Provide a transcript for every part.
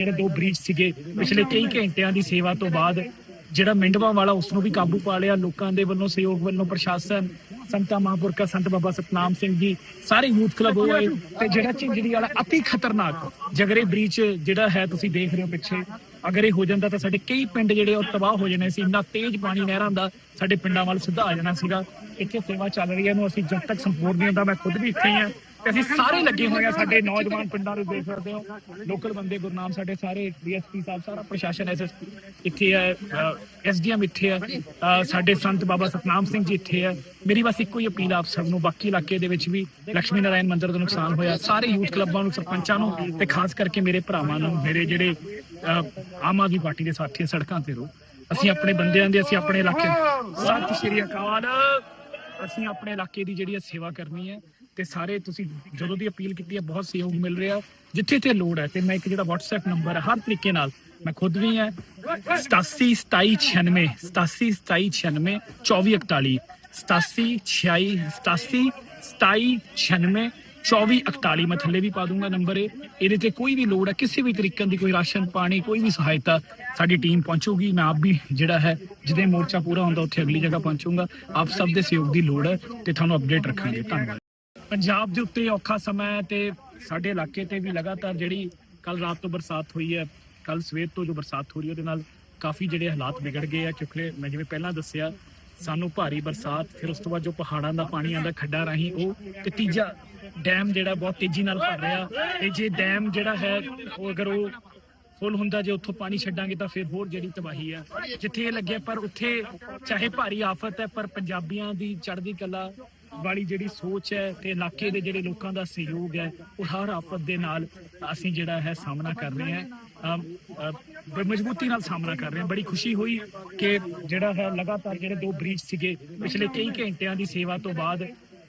ਜਿਹੜੇ ਦੋ ਬ੍ਰੀਚ ਸੀਗੇ ਪਿਛਲੇ ਕਈ ਘੰਟਿਆਂ ਦੀ ਸੇਵਾ ਤੋਂ ਬਾਅਦ, ਜਿਹੜਾ ਮਿੰਡਵਾ ਵਾਲਾ ਉਸ ਨੂੰ ਵੀ ਕਾਬੂ ਪਾ ਲਿਆ ਲੋਕਾਂ ਦੇ ਵੱਲੋਂ, ਸਹਿਯੋਗ ਵੱਲੋਂ ਪ੍ਰਸ਼ਾਸਨ ਸੰਤਾ ਮਹਾਂਪੁਰਖਾ, ਸੰਤ ਬਾਬਾ ਸਤਨਾਮ ਸਿੰਘ ਜੀ, ਸਾਰੇ ਯੂਥ ਕਲੱਬ ਉਹ ਆਏ ਤੇ ਜਿਹੜਾ ਝਿੰਜੜੀ ਵਾਲਾ ਅਤੀ ਖਤਰਨਾਕ ਜਗਰੇ ਬ੍ਰੀਚ ਜਿਹੜਾ ਹੈ ਤੁਸੀਂ ਦੇਖ ਰਹੇ ਹੋ ਪਿੱਛੇ, ਅਗਰ ਇਹ ਹੋ ਜਾਂਦਾ ਤਾਂ ਸਾਡੇ ਕਈ ਪਿੰਡ ਜਿਹੜੇ ਉਹ ਤਬਾਹ ਹੋ ਜਾਣੇ ਸੀ, ਇੰਨਾ ਤੇਜ਼ ਪਾਣੀ ਨਹਿਰਾਂ ਦਾ ਸਾਡੇ ਪਿੰਡਾਂ ਵੱਲ ਸਿੱਧਾ ਆ ਜਾਣਾ ਸੀਗਾ, ਇੱਥੇ ਸੇਵਾ ਚੱਲ ਰਹੀ ਹੈ, ਇਹਨੂੰ ਅਸੀਂ ਜਦ ਤੱਕ ਸੰਪੂਰਨ ਨਹੀਂ ਹੁੰਦਾ, ਮੈਂ ਖੁਦ ਵੀ ਇੱਥੇ ਹੀ ਹਾਂ। ਤੇ ਅਸੀਂ ਸਾਰੇ ਲੱਗੇ ਹੋਏ ਆ ਸਾਡੇ ਨੌਜਵਾਨ ਪਿੰਡਾਂ ਨੂੰ ਦੇਖ ਸਕਦੇ ਹੋ। ਲੋਕਲ ਬੰਦੇ ਗੁਰਨਾਮ ਸਾਡੇ ਸਾਰੇ ਡੀਐਸਪੀ ਸਾਹਿਬ, ਸਾਰਾ ਪ੍ਰਸ਼ਾਸਨ ਐਸਐਸਪੀ ਇੱਥੇ ਹੈ ਐਸਡੀਐਮ ਇੱਥੇ ਹੈ ਸਾਡੇ ਸੰਤ ਬਾਬਾ ਸਤਨਾਮ ਸਿੰਘ ਜੀ ਇੱਥੇ ਹੈ। ਮੇਰੀ ਬਸ ਇੱਕੋ ਹੀ ਅਪੀਲ ਆਪ ਸਭ ਨੂੰ, ਬਾਕੀ ਇਲਾਕੇ ਦੇ ਵਿੱਚ ਵੀ ਲక్ష్ਮੀ ਨਾਰਾਇਣ ਮੰਦਿਰ ਦਾ ਨੁਕਸਾਨ ਹੋਇਆ। ਸਾਰੇ ਯੂਥ ਕਲੱਬਾਂ ਨੂੰ, ਸਰਪੰਚਾਂ ਨੂੰ ਤੇ ਖਾਸ ਕਰਕੇ ਮੇਰੇ ਭਰਾਵਾਂ ਨੂੰ, ਮੇਰੇ ਜਿਹੜੇ ਆਮ ਆਦਮੀ ਪਾਰਟੀ ਦੇ ਸਾਥੀ ਸੜਕਾਂ ਤੇ ਰੋ। ਅਸੀਂ ਆਪਣੇ ਬੰਦਿਆਂ ਦੇ, ਅਸੀਂ ਆਪਣੇ ਇਲਾਕੇ ਸਤਿ ਸ਼੍ਰੀ ਅਕਾਲ। ਅਸੀਂ ਆਪਣੇ ਇਲਾਕੇ ਦੀ ਜਿਹੜੀ ਹੈ ਸੇਵਾ ਕਰਨੀ ਹੈ ਤੇ ਸਾਰੇ ਤੁਸੀਂ ਜਦੋਂ ਦੀ ਅਪੀਲ ਕੀਤੀ ਹੈ, ਬਹੁਤ ਸਹਿਯੋਗ ਮਿਲ ਰਿਹਾ। ਜਿੱਥੇ ਤੇ ਲੋੜ ਹੈ ਤੇ ਮੈਂ ਇੱਕ ਜਿਹੜਾ WhatsApp ਨੰਬਰ ਹੈ, ਹਰ ਤਰੀਕੇ ਨਾਲ ਮੈਂ ਖੁਦ ਵੀ ਹੈ। 87 2796 87 2796 2441 87 86 87 2796 2441 ਮੈਂ ਥੱਲੇ ਵੀ ਪਾ ਦੂੰਗਾ ਨੰਬਰ ਇਹ। ਇਹਦੇ ਤੇ ਕੋਈ ਵੀ ਲੋੜ ਹੈ, ਕਿਸੇ ਵੀ ਤਰੀਕੇ ਦੀ ਕੋਈ ਰਾਸ਼ਨ ਪਾਣੀ, ਕੋਈ ਵੀ ਸਹਾਇਤਾ ਸਾਡੀ ਟੀਮ ਪਹੁੰਚੂਗੀ। ਮੈਂ ਆਪ ਵੀ ਜਿਹੜਾ ਹੈ, ਜਿਹਦੇ ਮੋਰਚਾ ਪੂਰਾ ਹੁੰਦਾ, ਉੱਥੇ ਅਗਲੀ ਜਗ੍ਹਾ ਪਹੁੰਚੂਗਾ। ਆਪ ਸਭ ਦੇ ਸਹਿਯੋਗ ਦੀ ਲੋੜ ਹੈ ਤੇ ਤੁਹਾਨੂੰ ਅਪਡੇਟ ਰੱਖਾਂਗੇ। ਧੰਨਵਾਦ। ਪੰਜਾਬ ਦੇ ਉੱਤੇ ਔਖਾ ਸਮਾਂ ਹੈ ਤੇ ਸਾਡੇ ਇਲਾਕੇ ਤੇ ਵੀ ਲਗਾਤਾਰ ਜਿਹੜੀ ਕੱਲ ਰਾਤ ਤੋਂ ਬਰਸਾਤ ਹੋਈ ਹੈ ਕੱਲ ਸਵੇਰ ਤੋਂ ਜੋ ਬਰਸਾਤ ਹੋ ਰਹੀ ਹੈ, ਉਹਦੇ ਨਾਲ ਕਾਫੀ ਜਿਹੜੇ ਹਾਲਾਤ ਵਿਗੜ ਗਏ ਆ। ਕਿਉਂਕਿ ਮੈਂ ਜਿਵੇਂ ਪਹਿਲਾਂ ਦੱਸਿਆ, ਸਾਨੂੰ ਭਾਰੀ ਬਰਸਾਤ, ਫਿਰ ਉਸ ਤੋਂ ਬਾਅਦ ਜੋ ਪਹਾੜਾਂ ਦਾ ਪਾਣੀ ਆਂਦਾ ਖੱਡਾਂ ਰਾਹੀਂ ਉਹ ਤੇ ਤੀਜਾ ਡੈਮ ਜਿਹੜਾ ਬਹੁਤ ਤੇਜ਼ੀ ਨਾਲ ਭਰ ਰਿਹਾ। ਤੇ ਜੇ ਡੈਮ ਜਿਹੜਾ ਹੈ, ਉਹ ਅਗਰ ਉਹ ਫੁੱਲ ਹੁੰਦਾ, ਜੇ ਉੱਥੋਂ ਪਾਣੀ ਛੱਡਾਂਗੇ ਤਾਂ ਫਿਰ ਹੋਰ ਜਿਹੜੀ ਤਬਾਹੀ ਆ। ਜਿੱਥੇ ਇਹ ਲੱਗਿਆ, ਪਰ ਉੱਥੇ ਚਾਹੇ ਭਾਰੀ ਆਫਤ ਹੈ, ਪਰ ਪੰਜਾਬੀਆਂ ਦੀ ਚੜ੍ਹਦੀ ਕਲਾ ਵਾਲੀ ਜਿਹੜੀ ਸੋਚ ਹੈ ਤੇ ਇਲਾਕੇ ਦੇ ਜਿਹੜੇ ਲੋਕਾਂ ਦਾ ਸਹਿਯੋਗ ਹੈ, ਉਹ ਹਰ ਆਫਤ ਦੇ ਨਾਲ ਅਸੀਂ ਜਿਹੜਾ ਹੈ ਸਾਹਮਣਾ ਕਰ ਰਹੇ ਹਾਂ। ਮਜ਼ਬੂਤੀ ਨਾਲ ਸਾਹਮਣਾ ਕਰ ਰਹੇ ਹਾਂ। ਬੜੀ ਖੁਸ਼ੀ ਹੋਈ ਕਿ ਜਿਹੜਾ ਹੈ ਲਗਾਤਾਰ ਜਿਹੜੇ ਦੋ ਬ੍ਰੀਚ ਸੀਗੇ, ਪਿਛਲੇ ਕਈ ਘੰਟਿਆਂ ਦੀ ਸੇਵਾ ਤੋਂ ਬਾਅਦ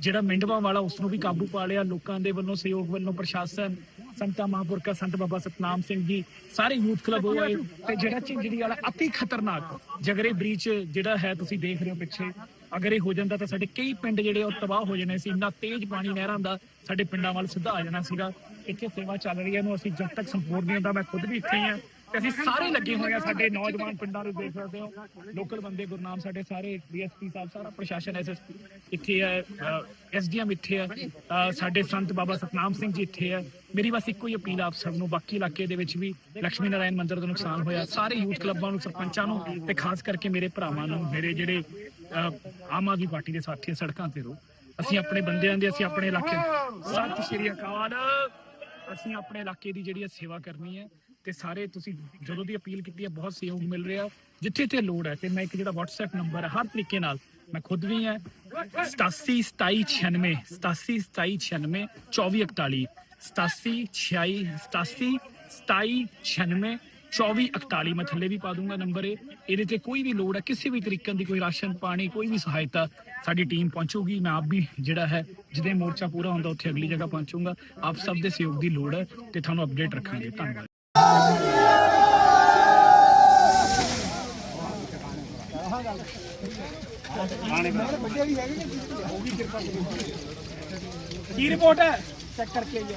ਜਿਹੜਾ ਮਿੰਡਵਾ ਵਾਲਾ ਉਸ ਨੂੰ ਵੀ ਕਾਬੂ ਪਾ ਲਿਆ। ਲੋਕਾਂ ਦੇ ਵੱਲੋਂ ਸਹਿਯੋਗ ਵੱਲੋਂ ਪ੍ਰਸ਼ਾਸਨ ਸੰਤਾ ਮਹਾਂਪੁਰਖਾ, ਸੰਤ ਬਾਬਾ ਸਤਨਾਮ ਸਿੰਘ ਜੀ, ਸਾਰੇ ਯੂਥ ਕਲੱਬ ਉਹ ਆਏ ਤੇ ਜਿਹੜਾ ਝਿੰਜੜੀ ਵਾਲਾ ਅਤੀ ਖਤਰਨਾਕ ਜਗਰੇ ਬ੍ਰੀਚ ਜਿਹੜਾ ਹੈ ਤੁਸੀਂ ਦੇਖ ਰਹੇ ਹੋ ਪਿੱਛੇ ਅਗਰ ਇਹ ਹੋ ਜਾਂਦਾ ਤਾਂ ਸਾਡੇ ਕਈ ਪਿੰਡ ਜਿਹੜੇ ਉਹ ਤਬਾਹ ਹੋ ਜਾਣੇ ਸੀ। ਇੰਨਾ ਤੇਜ਼ ਪਾਣੀ ਨਹਿਰਾਂ ਦਾ ਸਾਡੇ ਪਿੰਡਾਂ ਵੱਲ ਸਿੱਧਾ ਆ ਜਾਣਾ ਸੀਗਾ। ਇੱਥੇ ਸੇਵਾ ਚੱਲ ਰਹੀ ਹੈ, ਇਹਨੂੰ ਅਸੀਂ ਜਦ ਤੱਕ ਸੰਪੂਰਨ ਨਹੀਂ ਹੁੰਦਾ, ਮੈਂ ਖੁਦ ਵੀ ਇੱਥੇ ਹੀ ਹਾਂ। ਤੇ ਅਸੀਂ ਸਾਰੇ ਲੱਗੇ ਹੋਏ ਆ, ਸਾਡੇ ਨੌਜਵਾਨ ਪਿੰਡਾਂ ਨੂੰ ਦੇਖ ਸਕਦੇ ਹੋ। ਲੋਕਲ ਬੰਦੇ ਗੁਰਨਾਮ ਸਾਡੇ ਸਾਰੇ, ਡੀਐਸਪੀ ਸਾਹਿਬ, ਸਾਰਾ ਪ੍ਰਸ਼ਾਸਨ ਐਸਐਸਪੀ ਇੱਥੇ ਹੈ ਐਸਡੀਐਮ ਇੱਥੇ ਹੈ ਸਾਡੇ ਸੰਤ ਬਾਬਾ ਸਤਨਾਮ ਸਿੰਘ ਜੀ ਇੱਥੇ ਹੈ। ਮੇਰੀ ਬਸ ਇੱਕੋ ਹੀ ਅਪੀਲ ਆਪ ਸਭ ਨੂੰ, ਬਾਕੀ ਇਲਾਕੇ ਦੇ ਵਿੱਚ ਵੀ ਲక్ష్ਮੀ ਨਾਰਾਇਣ ਮੰਦਿਰ ਦਾ ਨੁਕਸਾਨ ਹੋਇਆ। ਸਾਰੇ ਯੂਥ ਕਲੱਬਾਂ ਨੂੰ, ਸਰਪੰਚਾਂ ਨੂੰ ਤੇ ਖਾਸ ਕਰਕੇ ਮੇਰੇ ਭਰਾਵਾਂ ਨੂੰ, ਮੇਰੇ ਜਿਹੜੇ ਆਮ ਆਦਮੀ ਪਾਰਟੀ ਦੇ ਸਾਥੀ ਸੜਕਾਂ ਤੇ ਰੋ ਅਸੀਂ ਆਪਣੇ ਬੰਦਿਆਂ ਦੇ, ਅਸੀਂ ਆਪਣੇ ਇਲਾਕੇ ਸਤਿ ਸ਼੍ਰੀ ਅਕਾਲ। ਅਸੀਂ ਆਪਣੇ ਇਲਾਕੇ ਦੀ ਜਿਹੜੀ ਸੇਵਾ ਕਰਨੀ ਹੈ ਤੇ ਸਾਰੇ ਤੁਸੀਂ ਜਦੋਂ ਦੀ ਅਪੀਲ ਕੀਤੀ ਹੈ ਬਹੁਤ ਸਹਿਯੋਗ ਮਿਲ ਰਿਹਾ। ਜਿੱਥੇ ਤੇ ਲੋੜ ਹੈ ਤੇ ਮੈਂ ਇੱਕ ਜਿਹੜਾ WhatsApp ਨੰਬਰ ਹੈ, ਹਰ ਤਰੀਕੇ ਨਾਲ ਮੈਂ ਖੁਦ ਵੀ ਹੈ। 87 2796 87 2796 2441 87 86 87 2796 2441 ਮੈਂ ਥੱਲੇ ਵੀ ਪਾ ਦੂੰਗਾ ਨੰਬਰ ਇਹ। ਇਹਦੇ ਤੇ ਕੋਈ ਵੀ ਲੋੜ ਹੈ, ਕਿਸੇ ਵੀ ਤਰੀਕੇ ਦੀ ਕੋਈ ਰਾਸ਼ਨ, ਪਾਣੀ, ਕੋਈ ਵੀ ਸਹਾਇਤਾ ਸਾਡੀ ਟੀਮ ਪਹੁੰਚੂਗੀ। ਮੈਂ ਆਪ ਵੀ ਜਿਹੜਾ ਹੈ, ਜਿਹਦੇ ਮੋਰਚਾ ਪੂਰਾ ਹੁੰਦਾ, ਉੱਥੇ ਅਗਲੀ ਜਗ੍ਹਾ ਪਹੁੰਚੂਗਾ। ਆਪ ਸਭ ਦੇ ਸਹਿਯੋਗ ਦੀ ਲੋੜ ਹੈ ਤੇ ਤੁਹਾਨੂੰ ਅਪਡੇਟ ਰੱਖਾਂਗੇ। ਧੰਨਵਾਦ। ਕੀ ਰਿਪੋਰਟ ਹੈ? ਚੈੱਕ ਕਰਕੇ ਆਈਏ